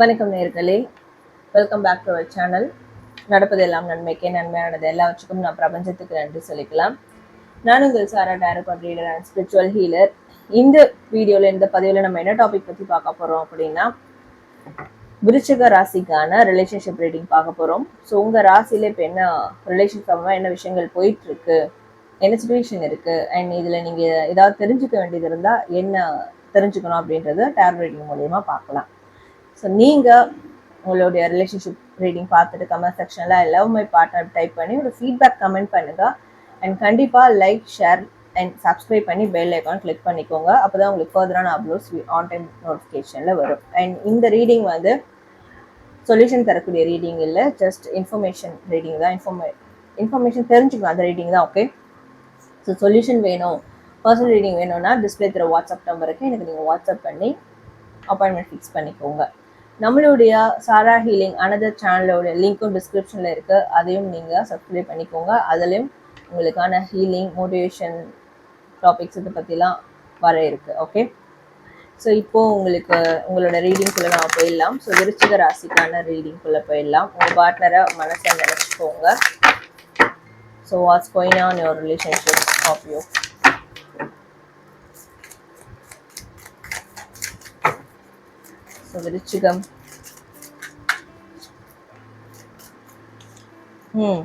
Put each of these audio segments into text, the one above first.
வணக்கம் நேர்களே. Welcome back to our channel நடப்பதெல்லாம் நன்மைக்கே நன்மையானது எல்லாவற்றுக்கும் நான் பிரபஞ்சத்துக்கு நன்றி சொல்லிக்கலாம். நான் உங்கள் Sara tarot reader and spiritual healer இந்த வீடியோவில் இந்த பதிவில் நம்ம என்ன டாபிக் பற்றி பார்க்க போகிறோம் அப்படின்னா விருச்சிக ராசிக்கான ரிலேஷன்ஷிப் ரீடிங் பார்க்க போகிறோம் ஸோ உங்கள் ராசியில் இப்போ என்ன ரிலேஷன் ரிலேஷன்ஷிப் என்ன விஷயங்கள் போயிட்டுருக்கு என்ன சுச்சுவேஷன் இருக்குது அண்ட் இதில் நீங்கள் ஏதாவது தெரிஞ்சுக்க வேண்டியது இருந்தால் என்ன தெரிஞ்சுக்கணும் அப்படின்றத டேர் ரீடிங் மூலயமா பார்க்கலாம். ஸோ நீங்கள் உங்களுடைய ரிலேஷன்ஷிப் ரீடிங் பார்த்துட்டு கமெண்ட் செக்ஷனில் லவ் மை பார்ட்னர் டைப் பண்ணி ஒரு ஃபீட்பேக் கமெண்ட் பண்ணுங்கள் அண்ட் கண்டிப்பாக லைக் ஷேர் அண்ட் சப்ஸ்கிரைப் பண்ணி பெல் ஐக்கான் கிளிக் பண்ணிக்கோங்க. அப்போ தான் உங்களுக்கு ஃபர்தரான அப்லோட்ஸ் ஆன் டைம் நோட்டிஃபிகேஷனில் வரும். அண்ட் இந்த ரீடிங் வந்து சொல்யூஷன் தரக்கூடிய ரீடிங் இல்லை ஜஸ்ட் இன்ஃபர்மேஷன் ரீடிங் தான். இன்ஃபர்மே இன்ஃபர்மேஷன் தெரிஞ்சுக்கணும் அந்த ரீடிங் தான் ஓகே ஸோ சொல்யூஷன் வேணும். பர்சனல் ரீடிங் வேணும்னா டிஸ்பிளே தர வாட்ஸ்அப் நம்பருக்கு எனக்கு நீங்கள் வாட்ஸ்அப் பண்ணி அப்பாயின்மெண்ட் ஃபிக்ஸ் பண்ணிக்கோங்க. நம்மளுடைய சாரா ஹீலிங் அனதர் சேனலோட லிங்க்கும் டிஸ்கிரிப்ஷனில் இருக்குது அதையும் நீங்கள் சப்ஸ்கிரைப் பண்ணிக்கோங்க. அதுலேயும் உங்களுக்கான ஹீலிங் மோட்டிவேஷன் டாபிக்ஸ் இதை பற்றிலாம் வர இருக்குது ஓகே ஸோ இப்போது உங்களுக்கு உங்களோட ரீடிங்குள்ளே நான் போயிடலாம். ஸோ விருச்சிக ராசிக்கான ரீடிங்குள்ளே போயிடலாம். உங்கள் பார்ட்னரை மனசை நினச்சிக்கோங்க. So what's going on your relationship of you விருச்சிகம். ம்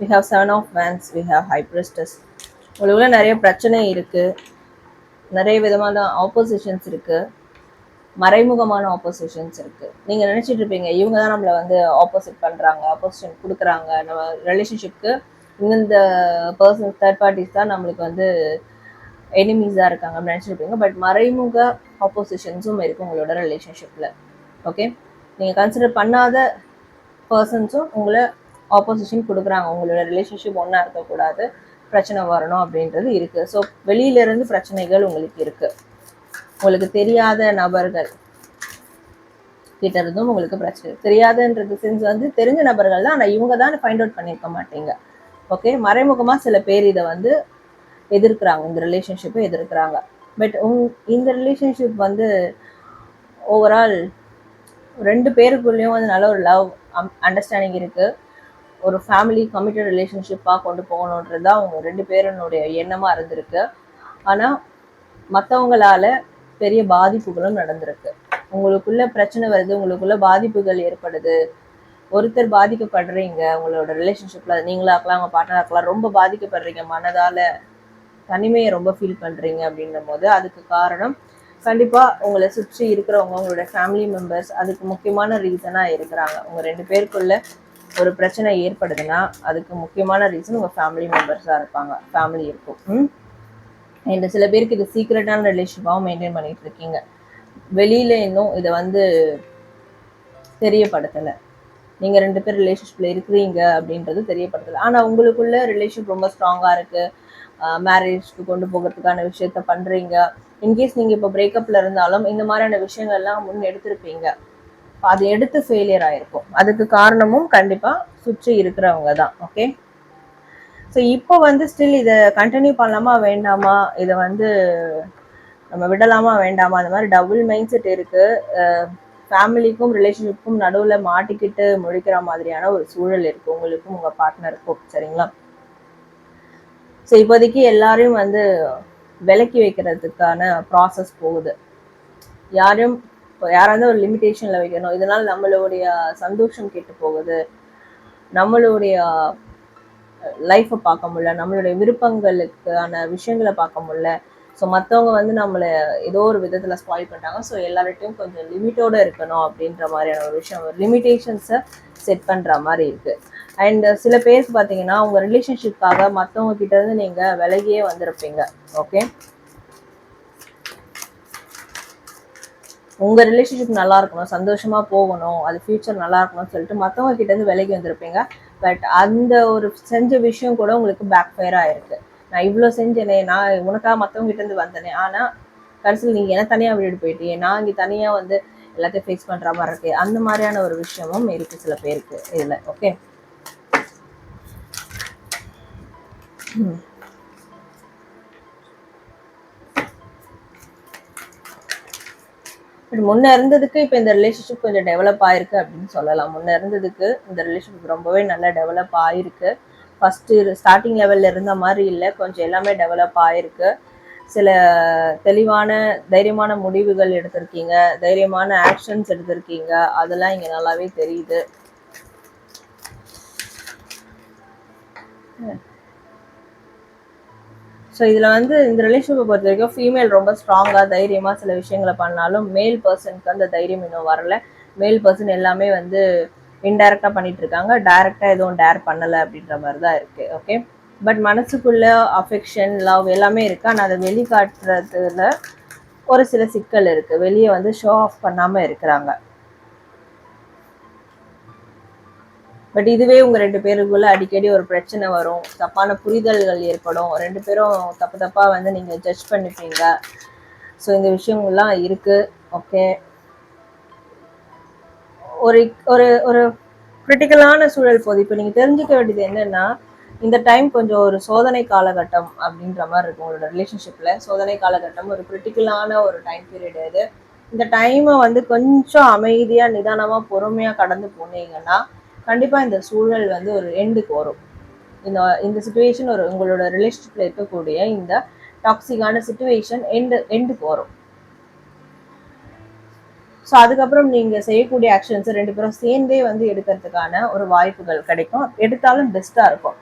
we have seven of wands we have high priestess உங்களுக்குள்ள நிறைய பிரச்சனை இருக்குது நிறைய விதமான ஆப்போசிஷன்ஸ் இருக்குது மறைமுகமான ஆப்போசிஷன்ஸ் இருக்குது நீங்கள் நினச்சிட்டு இருப்பீங்க இவங்க தான் நம்மளை வந்து ஆப்போசிட் பண்ணுறாங்க ஆப்போசிஷன் கொடுக்குறாங்க. நம்ம ரிலேஷன்ஷிப்க்கு இந்த பர்சன் தேர்ட் பார்ட்டிஸ் தான் நம்மளுக்கு வந்து எனிமீஸாக இருக்காங்க அப்படின்னு நினச்சிருப்பீங்க பட் மறைமுக ஆப்போசிஷன்ஸும் இருக்குது உங்களோட ரிலேஷன்ஷிப்பில் ஓகே நீங்கள் கன்சிடர் பண்ணாத பர்சன்ஸும் உங்களை ஆப்போசிஷன் கொடுக்குறாங்க. உங்களோட ரிலேஷன்ஷிப் ஒன்றா இருக்கக்கூடாது. பிரச்சனை வரணும் அப்படின்றது இருக்குது ஸோ வெளியிலேருந்து பிரச்சனைகள் உங்களுக்கு இருக்குது உங்களுக்கு தெரியாத நபர்கள் கிட்ட இருந்தும் உங்களுக்கு பிரச்சனை. தெரியாதுன்றது சென்ஸ் வந்து தெரிஞ்ச நபர்கள் தான். ஆனால் இவங்க தான் ஃபைண்ட் அவுட் பண்ணியிருக்க மாட்டீங்க. ஓகே மறைமுகமாக சில பேர் இதை வந்து எதிர்க்கிறாங்க இந்த ரிலேஷன்ஷிப்பை எதிர்க்கிறாங்க. பட் உங் இந்த ரிலேஷன்ஷிப் வந்து ஓவரால் ரெண்டு பேருக்குள்ளேயும் வந்து நல்ல ஒரு லவ் அண்டர்ஸ்டாண்டிங் இருக்குது ஒரு ஃபேமிலி கமிட்டட் ரிலேஷன்ஷிப்பாக கொண்டு போகணுன்றது தான் அவங்க ரெண்டு பேருனுடைய எண்ணமாக இருந்திருக்கு. ஆனால் மற்றவங்களால் பெரிய பாதிப்புகளும் நடந்திருக்கு. உங்களுக்குள்ள பிரச்சனை வருது உங்களுக்குள்ள பாதிப்புகள் ஏற்படுது. ஒருத்தர் பாதிக்கப்படுறீங்க உங்களோட ரிலேஷன்ஷிப்ல நீங்களாக இருக்கலாம் உங்கள் பார்ட்னராக இருக்கலாம் ரொம்ப பாதிக்கப்படுறீங்க மனதால தனிமையை ரொம்ப ஃபீல் பண்றீங்க அப்படின்னும் போது அதுக்கு காரணம் கண்டிப்பா உங்களை சுற்றி இருக்கிறவங்க உங்களோட ஃபேமிலி மெம்பர்ஸ் அதுக்கு முக்கியமான ரீசனா இருக்கிறாங்க. உங்க ரெண்டு பேருக்குள்ள ஒரு பிரச்சனை ஏற்படுதுன்னா அதுக்கு முக்கியமான ரீசன் உங்க ஃபேமிலி மெம்பர்ஸாக இருப்பாங்க. ஃபேமிலி இருக்கும். இந்த சில பேருக்கு இது சீக்ரெட்டான ரிலேஷன்ஷிப்பாகவும் மெயின்டைன் பண்ணிட்டு இருக்கீங்க. வெளியில இன்னும் இதை வந்து தெரியப்படுத்தலை. நீங்கள் ரெண்டு பேர் ரிலேஷன்ஷிப்பில் இருக்கிறீங்க அப்படின்றது தெரியப்படுத்தலை. ஆனால் உங்களுக்குள்ள ரிலேஷன் ரொம்ப ஸ்ட்ராங்காக இருக்குது மேரேஜ்க்கு கொண்டு போகிறதுக்கான விஷயத்த பண்ணுறீங்க இன்கேஸ் நீங்கள் இப்போ பிரேக்கப்பில் இருந்தாலும் இந்த மாதிரியான விஷயங்கள்லாம் முன் எடுத்திருப்பீங்க. அது எடுத்து ஃபெயிலியர் ஆயிருக்கும். அதுக்கு காரணமும் கண்டிப்பாக சுற்றி இருக்கிறவங்க தான். ஓகே ஸோ இப்போ வந்து ஸ்டில் இதை கண்டினியூ பண்ணலாமா வேண்டாமா? இதை வந்து நம்ம விடலாமா வேண்டாமா? அந்த மாதிரி டபுள் மைண்ட் செட் இருக்கு ஃபேமிலிக்கும் ரிலேஷன்ஷிப்புக்கும் நடுவில் மாட்டிக்கிட்டு முழிக்கிற மாதிரியான ஒரு சூழல் இருக்கு. உங்களுக்கும் உங்க பார்ட்னருக்கும் சரிங்களா? ஸோ இப்போதைக்கு எல்லாரையும் வந்து விலக்கி வைக்கிறதுக்கான ப்ராசஸ் போகுது. யாரையும் யாராவது ஒரு லிமிட்டேஷனில் வைக்கணும். இதனால் நம்மளுடைய சந்தோஷம் கெட்டு போகுது. நம்மளுடைய லைஃப்பை பார்க்க முடியல. நம்மளுடைய விருப்பங்களுக்கான விஷயங்களை பார்க்க முடியல. ஸோ மற்றவங்க வந்து நம்மளை ஏதோ ஒரு விதத்தில் ஸ்பாயில் பண்ணிட்டாங்க. ஸோ எல்லார்ட்டையும் கொஞ்சம் லிமிட்டோடு இருக்கணும் அப்படின்ற மாதிரியான ஒரு விஷயம். லிமிட்டேஷன்ஸை செட் பண்ணுற மாதிரி இருக்குது அண்ட் சில பேருக்கு பார்த்தீங்கன்னா உங்கள் ரிலேஷன்ஷிப்காக மற்றவங்க கிட்ட இருந்து நீங்கள் விலகியே வந்திருப்பீங்க. ஓகே உங்க ரிலேஷன்ஷிப் நல்லா இருக்கணும் சந்தோஷமா போகணும் அது ஃபியூச்சர் நல்லா இருக்கணும்னு சொல்லிட்டு மற்றவங்க கிட்ட இருந்து விலகி வந்திருப்பீங்க. பட் அந்த ஒரு செஞ்ச விஷயம் கூட உங்களுக்கு பேக் ஃபயர் ஆயிருக்கு நான் இவ்வளோ செஞ்சேனே நான் உனக்காக மற்றவங்க கிட்டேருந்து வந்தேனே. ஆனால் கடைசியில் நீங்கள் என்ன தனியாக விட்டுட்டு போயிட்டீங்க. நான் இங்கே தனியாக வந்து எல்லாத்தையும் ஃபேஸ் பண்ணுற மாதிரி இருக்கு. அந்த மாதிரியான ஒரு விஷயமும் இருக்குது சில பேருக்கு இதில். ஓகே பட் முன்ன இருந்ததுக்கு இப்போ இந்த ரிலேஷன்ஷிப் கொஞ்சம் டெவலப் ஆயிருக்கு அப்படின்னு சொல்லலாம். முன்ன இருந்ததுக்கு இந்த ரிலேஷன்ஷிப் ரொம்பவே நல்லா டெவலப் ஆயிருக்கு. ஃபஸ்ட்டு ஸ்டார்டிங் லெவலில் இருந்த மாதிரி இல்லை. கொஞ்சம் எல்லாமே டெவலப் ஆயிருக்கு. சில தெளிவான தைரியமான முடிவுகள் எடுத்திருக்கீங்க. தைரியமான ஆக்ஷன்ஸ் எடுத்திருக்கீங்க. அதெல்லாம் இங்கே நல்லாவே தெரியுது. ஸோ இதில் வந்து இந்த ரிலேஷன் பொறுத்த வரைக்கும் ஃபீமேல் ரொம்ப ஸ்ட்ராங்காக தைரியமாக சில விஷயங்களை பண்ணாலும் மேல் பர்சனுக்கு அந்த தைரியம் இன்னும் வரல. மேல் பர்சன் எல்லாமே வந்து இன்டைரக்டாக பண்ணிட்டு இருக்காங்க. டைரக்டாக எதுவும் டேர் பண்ணலை அப்படின்ற மாதிரி தான் இருக்குது ஓகே பட் மனசுக்குள்ள அஃபெக்ஷன் லவ் எல்லாமே இருக்குது ஆனால் அதை வெளிக்காட்டுறதுல ஒரு சில சிக்கல் இருக்குது வெளியே வந்து ஷோ ஆஃப் பண்ணாமல் இருக்கிறாங்க. பட் இதுவே உங்கள் ரெண்டு பேருக்குள்ள அடிக்கடி ஒரு பிரச்சனை வரும். தப்பான புரிதல்கள் ஏற்படும். ரெண்டு பேரும் தப்பு தப்பாக வந்து நீங்கள் ஜட்ஜ் பண்ணிப்பீங்க. ஸோ இந்த விஷயங்கள்லாம் இருக்குது ஓகே ஒரு ஒரு ஒரு கிரிட்டிக்கலான சூழல் போது இப்போ நீங்கள் தெரிஞ்சுக்க வேண்டியது என்னென்னா இந்த டைம் கொஞ்சம் ஒரு சோதனை காலகட்டம் அப்படின்ற மாதிரி இருக்கும் உங்களோட ரிலேஷன்ஷிப்பில் சோதனை காலகட்டம் ஒரு கிரிட்டிக்கலான ஒரு டைம் பீரியட் இது. இந்த டைமை வந்து கொஞ்சம் அமைதியாக நிதானமாக பொறுமையாக கடந்து போனீங்கன்னா கண்டிப்பாக இந்த சூழல் வந்து ஒரு எண்டுக்கு வரும். இந்த இந்த சுச்சுவேஷன் ஒரு உங்களோட ரிலேஷன்ஷிப்பில் இருக்கக்கூடிய இந்த டாக்ஸிக்கான சுச்சுவேஷன் எண்டு எண்டுக்கு வரும். ஸோ அதுக்கப்புறம் நீங்கள் செய்யக்கூடிய ஆக்ஷன்ஸ் ரெண்டு பேரும் சேர்ந்தே வந்து எடுக்கிறதுக்கான ஒரு வாய்ப்புகள் கிடைக்கும். எடுத்தாலும் பெஸ்ட்டாக இருக்கும்.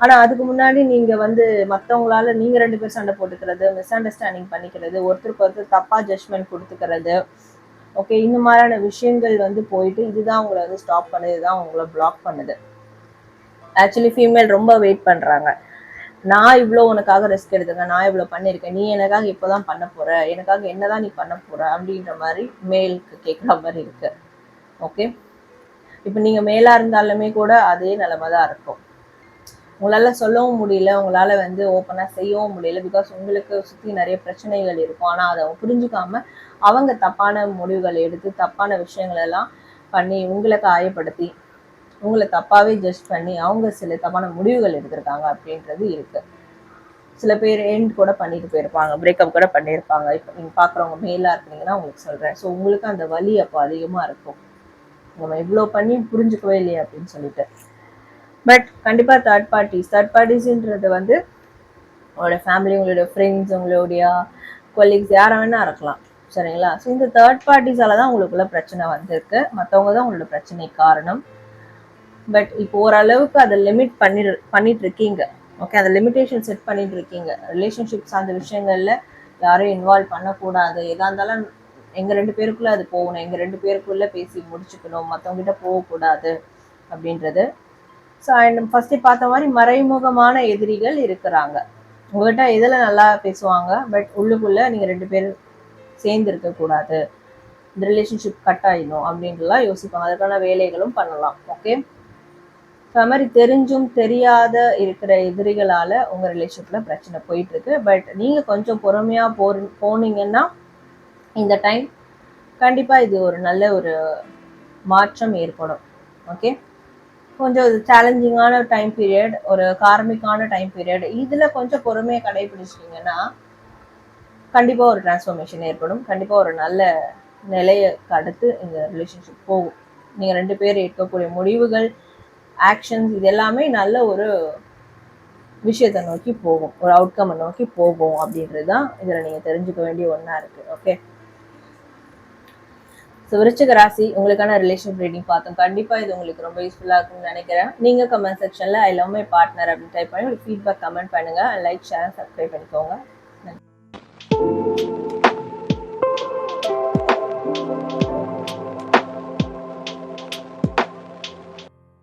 ஆனால் அதுக்கு முன்னாடி நீங்கள் வந்து மற்றவங்களால நீங்கள் ரெண்டு பேரும் சண்டை போட்டுக்கிறது மிஸ் அண்டர்ஸ்டாண்டிங் பண்ணிக்கிறது ஒருத்தருக்கு ஒருத்தர் தப்பாக ஜட்மெண்ட் கொடுத்துக்கிறது ஓகே இந்த மாதிரியான விஷயங்கள் வந்து போயிட்டு இதுதான் உங்களை வந்து ஸ்டாப் பண்ணுது இதுதான் உங்களை பிளாக் பண்ணுது. ஆக்சுவலி ஃபீமேல் ரொம்ப வெயிட் பண்ணுறாங்க நான் இவ்வளோ உனக்காக ரிஸ்க் எடுத்துருக்கேன் நான் இவ்வளோ பண்ணியிருக்கேன் நீ எனக்காக இப்போ தான் பண்ண போகிற எனக்காக என்னதான் நீ பண்ண போகிற அப்படின்ற மாதிரி மேலுக்கு கேட்குற மாதிரி இருக்கு. ஓகே இப்போ நீங்கள் மேலாக இருந்தாலுமே கூட அதே நிலமை தான் இருக்கும். உங்களால் சொல்லவும் முடியல உங்களால் வந்து ஓப்பனாக செய்யவும் முடியல பிகாஸ் உங்களுக்கு சுற்றி நிறைய பிரச்சனைகள் இருக்கும். ஆனால் அதை புரிஞ்சுக்காம அவங்க தப்பான முடிவுகள் எடுத்து தப்பான விஷயங்களெல்லாம் பண்ணி உங்களை காயப்படுத்தி உங்களை தப்பாகவே ஜட்ஜ் பண்ணி அவங்க சில தப்பான முடிவுகள் எடுத்திருக்காங்க அப்படின்றது இருக்குது சில பேர் எண்ட் கூட பண்ணிட்டு போயிருப்பாங்க பிரேக்கப் கூட பண்ணியிருப்பாங்க. இப்போ நீங்கள் பார்க்குறவங்க மேலாக இருக்கீங்கன்னா உங்களுக்கு சொல்கிறேன் ஸோ உங்களுக்கு அந்த வலி அப்போ அதிகமாக இருக்கும். நம்ம இவ்வளோ பண்ணி புரிஞ்சுக்கவே இல்லையே அப்படின்னு சொல்லிட்டு. பட் கண்டிப்பாக தேர்ட் பார்ட்டிஸ் தேர்ட் பார்ட்டிஸ்ன்றது வந்து உங்களோட ஃபேமிலி உங்களுடைய ஃப்ரெண்ட்ஸ் உங்களுடைய கொலீக்ஸ் யாரை வேணா இருக்கலாம். சரிங்களா? ஸோ இந்த தேர்ட் பார்ட்டிஸால தான் உங்களுக்குள்ள பிரச்சனை வந்திருக்கு. மற்றவங்க தான் உங்களோட பிரச்சனை காரணம். பட் இப்போ ஓரளவுக்கு அதை லிமிட் பண்ணி பண்ணிட்டு இருக்கீங்க ஓகே அந்த லிமிடேஷன் செட் பண்ணிட்டு இருக்கீங்க ரிலேஷன்ஷிப் சார்ந்த விஷயங்கள்ல யாரையும் இன்வால்வ் பண்ணக்கூடாது. எதா இருந்தாலும் எங்க ரெண்டு பேருக்குள்ள அது போகணும். எங்க ரெண்டு பேருக்குள்ள பேசி முடிச்சுக்கணும். மற்றவங்க கிட்ட போகக்கூடாது. அப்படின்றது ஸோ அண்ட் ஃபஸ்ட்டு பார்த்த மாதிரி மறைமுகமான எதிரிகள் இருக்கிறாங்க. உங்கள்கிட்ட எதில் நல்லா பேசுவாங்க? பட் உள்ளுக்குள்ளே நீங்கள் ரெண்டு பேரும் சேர்ந்து இருக்கக்கூடாது இந்த ரிலேஷன்ஷிப் கட் ஆகிடும் அப்படின்ட்டுலாம் யோசிப்பாங்க. அதுக்கான வேலைகளும் பண்ணலாம். ஓகே ஸோ அது மாதிரி தெரிஞ்சும் தெரியாத இருக்கிற எதிரிகளால் உங்கள் ரிலேஷன்ஷிப்பில் பிரச்சனை போயிட்டுருக்கு பட் நீங்கள் கொஞ்சம் பொறுமையாக போ போனீங்கன்னா இந்த டைம் கண்டிப்பாக இது ஒரு நல்ல ஒரு மாற்றம் ஏற்படும். ஓகே கொஞ்சம் சேலஞ்சிங்கான டைம் பீரியட் ஒரு கார்மிக்கான டைம் பீரியட் இதில் கொஞ்சம் பொறுமையை கடைபிடிச்சிட்டிங்கன்னா கண்டிப்பாக ஒரு டிரான்ஸ்ஃபர்மேஷன் ஏற்படும். கண்டிப்பாக ஒரு நல்ல நிலையை அடுத்து இந்த ரிலேஷன்ஷிப் போகும். நீங்கள் ரெண்டு பேர் எடுக்கக்கூடிய முடிவுகள் ஆக்ஷன்ஸ் இது எல்லாமே நல்ல ஒரு விஷயத்தை நோக்கி போகும். ஒரு அவுட்கம்மை நோக்கி போகும் அப்படின்றது தான் இதில் நீங்கள் தெரிஞ்சுக்க வேண்டிய ஒன்றா இருக்குது ஓகே ஸோ விருச்சிக ராசி உங்களுக்கான ரிலேஷன் ரீடிங் பார்த்தோம். கண்டிப்பாக இது உங்களுக்கு ரொம்ப யூஸ்ஃபுல்லாக இருக்கும்னு நினைக்கிறேன். நீங்கள் கமெண்ட் செக்ஷனில் ஐ லவ் மை பார்ட்னர் அப்படின்னு டைப் பண்ணி ஒரு ஃபீட்பேக் கமெண்ட் பண்ணுங்கள் லைக் ஷேர் சப்ஸ்கிரைப் பண்ணிக்கோங்க.